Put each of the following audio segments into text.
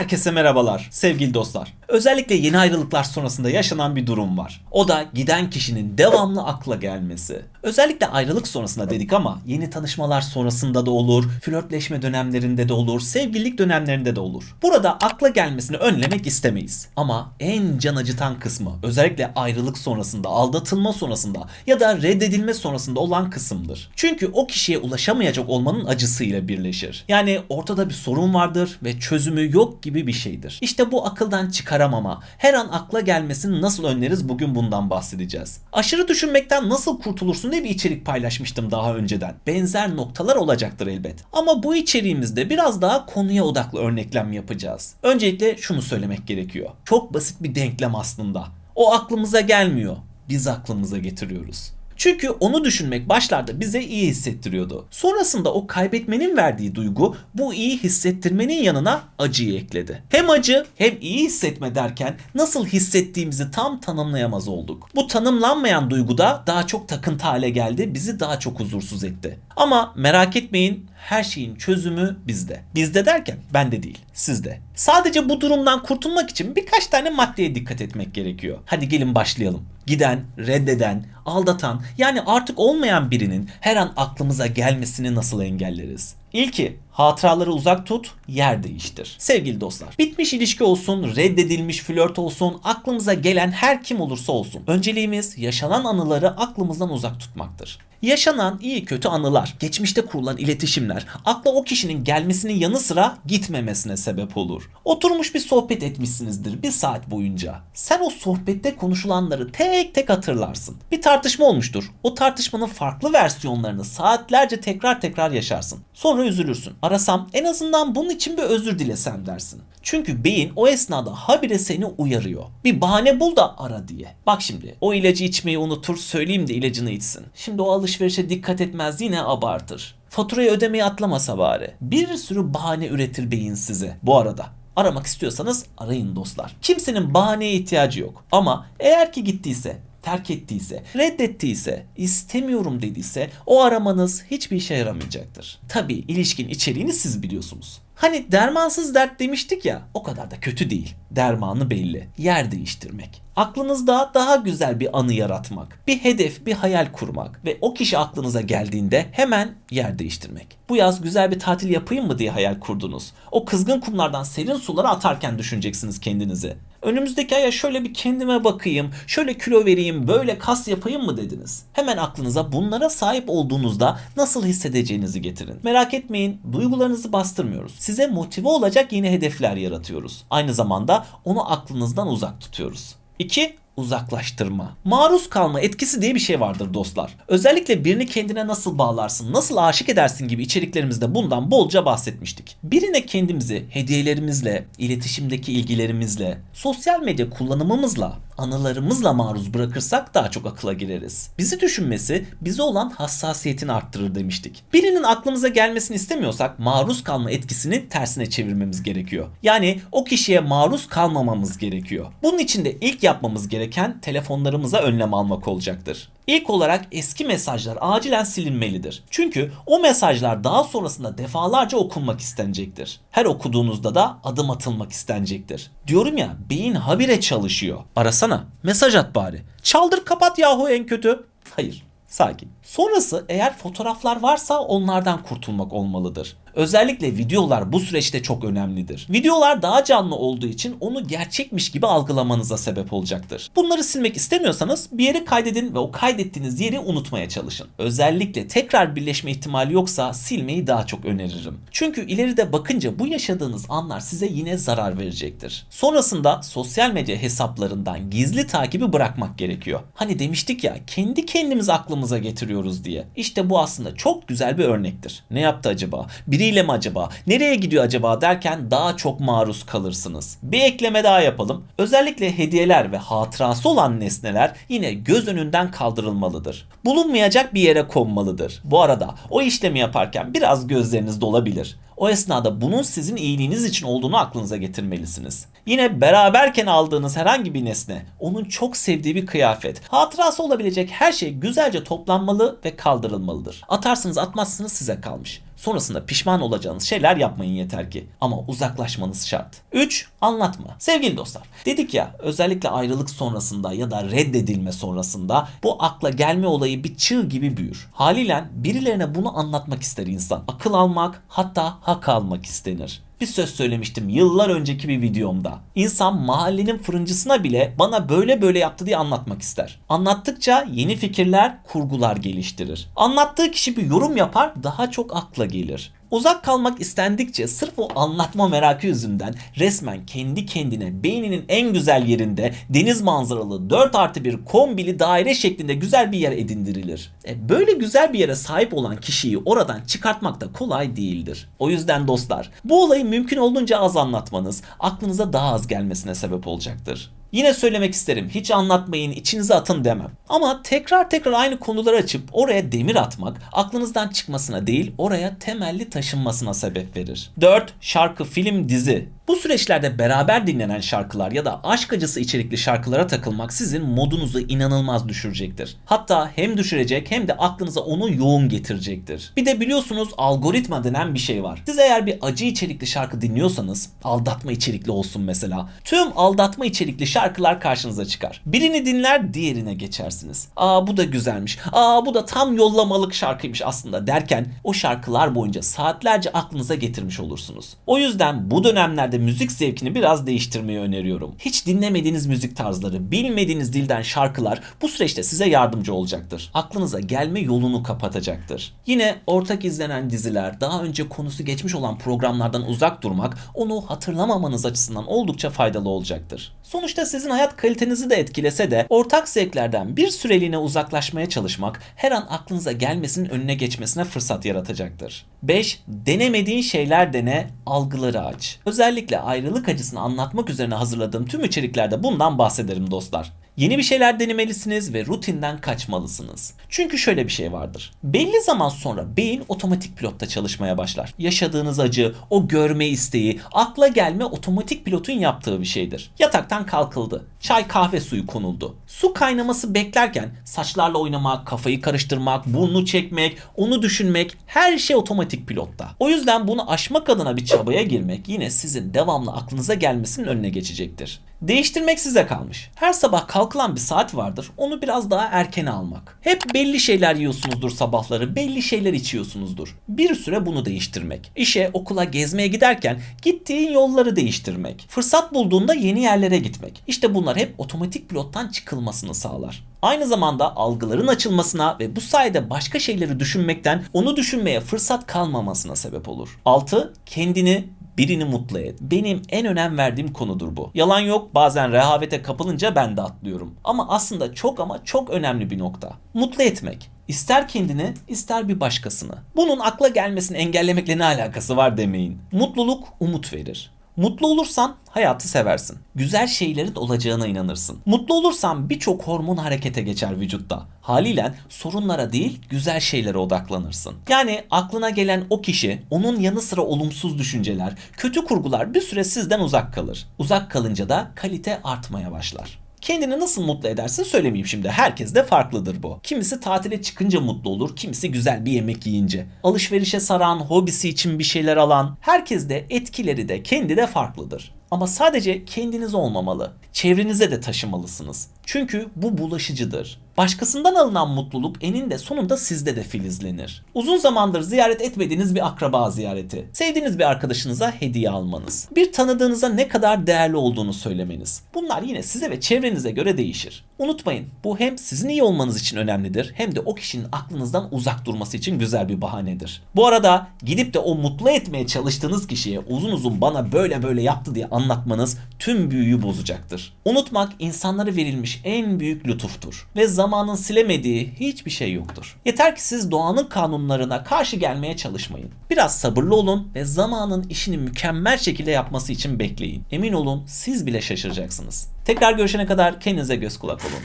Herkese merhabalar sevgili dostlar. Özellikle yeni ayrılıklar sonrasında yaşanan bir durum var. O da giden kişinin devamlı akla gelmesi. Özellikle ayrılık sonrasında dedik ama yeni tanışmalar sonrasında da olur, flörtleşme dönemlerinde de olur, sevgililik dönemlerinde de olur. Burada akla gelmesini önlemek istemeyiz. Ama en can acıtan kısmı özellikle ayrılık sonrasında, aldatılma sonrasında ya da reddedilme sonrasında olan kısımdır. Çünkü o kişiye ulaşamayacak olmanın acısıyla birleşir. Yani ortada bir sorun vardır ve çözümü yok gibi bir şeydir. İşte bu akıldan çıkaramama, her an akla gelmesini nasıl önleriz bugün bundan bahsedeceğiz. Aşırı düşünmekten nasıl kurtulursun diye bir içerik paylaşmıştım daha önceden. Benzer noktalar olacaktır elbet. Ama bu içeriğimizde biraz daha konuya odaklı örneklem yapacağız. Öncelikle şunu söylemek gerekiyor. Çok basit bir denklem aslında. O aklımıza gelmiyor. Biz aklımıza getiriyoruz. Çünkü onu düşünmek başlarda bize iyi hissettiriyordu. Sonrasında o kaybetmenin verdiği duygu bu iyi hissettirmenin yanına acıyı ekledi. Hem acı hem iyi hissetme derken nasıl hissettiğimizi tam tanımlayamaz olduk. Bu tanımlanmayan duygu da daha çok takıntı hale geldi, bizi daha çok huzursuz etti. Ama merak etmeyin her şeyin çözümü bizde. Bizde derken bende değil, sizde. Sadece bu durumdan kurtulmak için birkaç tane maddeye dikkat etmek gerekiyor. Hadi gelin başlayalım. Giden, reddeden, aldatan yani artık olmayan birinin her an aklımıza gelmesini nasıl engelleriz? İlki hatıraları uzak tut, yer değiştir. Sevgili dostlar, bitmiş ilişki olsun, reddedilmiş flört olsun, aklımıza gelen her kim olursa olsun. Önceliğimiz yaşanan anıları aklımızdan uzak tutmaktır. Yaşanan iyi kötü anılar, geçmişte kurulan iletişimler akla o kişinin gelmesinin yanı sıra gitmemesine sebep olur. Oturmuş bir sohbet etmişsinizdir bir saat boyunca. Sen o sohbette konuşulanları tek tek hatırlarsın. Bir tartışma olmuştur. O tartışmanın farklı versiyonlarını saatlerce tekrar tekrar yaşarsın. Sonra üzülürsün. Arasam en azından bunun için bir özür dilesem dersin. Çünkü beyin o esnada habire seni uyarıyor. Bir bahane bul da ara diye. Bak şimdi o ilacı içmeyi unutur söyleyeyim de ilacını içsin. Şimdi o alışverişe dikkat etmez yine abartır. Faturayı ödemeyi atlamasa bari. Bir sürü bahane üretir beyin size. Bu arada aramak istiyorsanız arayın dostlar. Kimsenin bahaneye ihtiyacı yok. Ama eğer ki gittiyse terk ettiyse, reddettiyse, istemiyorum dediyse o aramanız hiçbir işe yaramayacaktır. Tabi ilişkin içeriğini siz biliyorsunuz. Hani dermansız dert demiştik ya o kadar da kötü değil. Dermanı belli. Yer değiştirmek. Aklınızda daha güzel bir anı yaratmak. Bir hedef, bir hayal kurmak. Ve o kişi aklınıza geldiğinde hemen yer değiştirmek. Bu yaz güzel bir tatil yapayım mı diye hayal kurdunuz. O kızgın kumlardan serin sulara atarken düşüneceksiniz kendinizi. Önümüzdeki aya şöyle bir kendime bakayım, şöyle kilo vereyim, böyle kas yapayım mı dediniz. Hemen aklınıza bunlara sahip olduğunuzda nasıl hissedeceğinizi getirin. Merak etmeyin, duygularınızı bastırmıyoruz. Size motive olacak yeni hedefler yaratıyoruz. Aynı zamanda onu aklınızdan uzak tutuyoruz. 2 uzaklaştırma. Maruz kalma etkisi diye bir şey vardır dostlar. Özellikle birini kendine nasıl bağlarsın, nasıl aşık edersin gibi içeriklerimizde bundan bolca bahsetmiştik. Birine kendimizi hediyelerimizle, iletişimdeki ilgilerimizle, sosyal medya kullanımımızla, anılarımızla maruz bırakırsak daha çok akıla gireriz. Bizi düşünmesi bize olan hassasiyetini arttırır demiştik. Birinin aklımıza gelmesini istemiyorsak maruz kalma etkisini tersine çevirmemiz gerekiyor. Yani o kişiye maruz kalmamamız gerekiyor. Bunun için de ilk yapmamız gereken telefonlarımıza önlem almak olacaktır. İlk olarak eski mesajlar acilen silinmelidir. Çünkü o mesajlar daha sonrasında defalarca okunmak istenecektir. Her okuduğunuzda da adım atılmak istenecektir. Diyorum ya beyin habire çalışıyor. Arasana, mesaj at bari. Çaldır kapat yahu en kötü. Hayır, sakin. Sonrası eğer fotoğraflar varsa onlardan kurtulmak olmalıdır. Özellikle videolar bu süreçte çok önemlidir. Videolar daha canlı olduğu için onu gerçekmiş gibi algılamanıza sebep olacaktır. Bunları silmek istemiyorsanız bir yere kaydedin ve o kaydettiğiniz yeri unutmaya çalışın. Özellikle tekrar birleşme ihtimali yoksa silmeyi daha çok öneririm. Çünkü ileride bakınca bu yaşadığınız anlar size yine zarar verecektir. Sonrasında sosyal medya hesaplarından gizli takibi bırakmak gerekiyor. Hani demiştik ya kendi kendimiz aklımıza getiriyoruz diye. İşte bu aslında çok güzel bir örnektir. Ne yaptı acaba? Bir biriyle mi acaba? Nereye gidiyor acaba derken daha çok maruz kalırsınız. Bir ekleme daha yapalım. Özellikle hediyeler ve hatırası olan nesneler yine göz önünden kaldırılmalıdır. Bulunmayacak bir yere konmalıdır. Bu arada o işlemi yaparken biraz gözleriniz dolabilir. O esnada bunun sizin iyiliğiniz için olduğunu aklınıza getirmelisiniz. Yine beraberken aldığınız herhangi bir nesne, onun çok sevdiği bir kıyafet, hatırası olabilecek her şey güzelce toplanmalı ve kaldırılmalıdır. Atarsınız atmazsınız size kalmış. Sonrasında pişman olacağınız şeyler yapmayın yeter ki. Ama uzaklaşmanız şart. 3. Anlatma. Sevgili dostlar, dedik ya özellikle ayrılık sonrasında ya da reddedilme sonrasında bu akla gelme olayı bir çığ gibi büyür. Haliyle birilerine bunu anlatmak ister insan. Akıl almak hatta hak almak istenir bir söz söylemiştim yıllar önceki bir videomda. İnsan mahallenin fırıncısına bile bana böyle böyle yaptı diye anlatmak ister. Anlattıkça yeni fikirler, kurgular geliştirir. Anlattığı kişi bir yorum yapar, daha çok akla gelir. Uzak kalmak istendikçe sırf o anlatma merakı yüzünden resmen kendi kendine beyninin en güzel yerinde deniz manzaralı 4 artı bir kombili daire şeklinde güzel bir yer edindirilir. E böyle güzel bir yere sahip olan kişiyi oradan çıkartmak da kolay değildir. O yüzden dostlar bu olayı mümkün olduğunca az anlatmanız aklınıza daha az gelmesine sebep olacaktır. Yine söylemek isterim hiç anlatmayın içinize atın demem. Ama tekrar tekrar aynı konuları açıp oraya demir atmak aklınızdan çıkmasına değil oraya temelli taşınmasına sebep verir. 4. Şarkı, film, dizi. Bu süreçlerde beraber dinlenen şarkılar ya da aşk acısı içerikli şarkılara takılmak sizin modunuzu inanılmaz düşürecektir. Hatta hem düşürecek hem de aklınıza onu yoğun getirecektir. Bir de biliyorsunuz algoritma denen bir şey var. Siz eğer bir acı içerikli şarkı dinliyorsanız aldatma içerikli olsun mesela. Tüm aldatma içerikli şarkılar karşınıza çıkar. Birini dinler diğerine geçersiniz. Aa bu da güzelmiş. Aa bu da tam yollamalık şarkıymış aslında derken o şarkılar boyunca saatlerce aklınıza getirmiş olursunuz. O yüzden bu dönemlerde müzik zevkini biraz değiştirmeyi öneriyorum. Hiç dinlemediğiniz müzik tarzları, bilmediğiniz dilden şarkılar bu süreçte size yardımcı olacaktır. Aklınıza gelme yolunu kapatacaktır. Yine ortak izlenen diziler, daha önce konusu geçmiş olan programlardan uzak durmak onu hatırlamamanız açısından oldukça faydalı olacaktır. Sonuçta sizin hayat kalitenizi de etkilese de ortak zevklerden bir süreliğine uzaklaşmaya çalışmak her an aklınıza gelmesinin önüne geçmesine fırsat yaratacaktır. 5. Denemediğin şeyler dene, algıları aç. Özellikle ayrılık acısını anlatmak üzerine hazırladığım tüm içeriklerde bundan bahsederim dostlar. Yeni bir şeyler denemelisiniz ve rutinden kaçmalısınız. Çünkü şöyle bir şey vardır. Belli zaman sonra beyin otomatik pilotta çalışmaya başlar. Yaşadığınız acı, o görme isteği, akla gelme otomatik pilotun yaptığı bir şeydir. Yataktan kalkıldı. Çay kahve suyu konuldu. Su kaynaması beklerken saçlarla oynamak, kafayı karıştırmak, burnu çekmek, onu düşünmek her şey otomatik pilotta. O yüzden bunu aşmak adına bir çabaya girmek yine sizin devamlı aklınıza gelmesinin önüne geçecektir. Değiştirmek size kalmış. Her sabah kalkılan bir saat vardır. Onu biraz daha erkene almak. Hep belli şeyler yiyorsunuzdur sabahları. Belli şeyler içiyorsunuzdur. Bir süre bunu değiştirmek. İşe, okula, gezmeye giderken gittiğin yolları değiştirmek. Fırsat bulduğunda yeni yerlere gitmek. İşte bunlar hep otomatik pilottan çıkılmasını sağlar. Aynı zamanda algıların açılmasına ve bu sayede başka şeyleri düşünmekten onu düşünmeye fırsat kalmamasına sebep olur. 6. Kendini birini mutlu et. Benim en önem verdiğim konudur bu. Yalan yok bazen rehavete kapılınca ben de atlıyorum. Ama aslında çok ama çok önemli bir nokta. Mutlu etmek. İster kendini ister bir başkasını. Bunun akla gelmesini engellemekle ne alakası var demeyin. Mutluluk umut verir. Mutlu olursan hayatı seversin. Güzel şeylerin olacağına inanırsın. Mutlu olursan birçok hormon harekete geçer vücutta. Haliyle sorunlara değil güzel şeylere odaklanırsın. Yani aklına gelen o kişi, onun yanı sıra olumsuz düşünceler, kötü kurgular bir süre sizden uzak kalır. Uzak kalınca da kalite artmaya başlar. Kendini nasıl mutlu edersin söylemeyeyim şimdi. Herkes de farklıdır bu. Kimisi tatile çıkınca mutlu olur, kimisi güzel bir yemek yiyince. Alışverişe saran, hobisi için bir şeyler alan. Herkes de etkileri de kendi de farklıdır. Ama sadece kendiniz olmamalı. Çevrenize de taşımalısınız. Çünkü bu bulaşıcıdır. Başkasından alınan mutluluk eninde sonunda sizde de filizlenir. Uzun zamandır ziyaret etmediğiniz bir akraba ziyareti, sevdiğiniz bir arkadaşınıza hediye almanız, bir tanıdığınıza ne kadar değerli olduğunu söylemeniz. Bunlar yine size ve çevrenize göre değişir. Unutmayın bu hem sizin iyi olmanız için önemlidir hem de o kişinin aklınızdan uzak durması için güzel bir bahanedir. Bu arada gidip de o mutlu etmeye çalıştığınız kişiye uzun uzun bana böyle böyle yaptı diye anlatmanız tüm büyüyü bozacaktır. Unutmak insanlara verilmiş en büyük lütuftur ve zamanın silemediği hiçbir şey yoktur. Yeter ki siz doğanın kanunlarına karşı gelmeye çalışmayın. Biraz sabırlı olun ve zamanın işini mükemmel şekilde yapması için bekleyin. Emin olun siz bile şaşıracaksınız. Tekrar görüşene kadar kendinize göz kulak olun.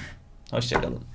Hoşçakalın.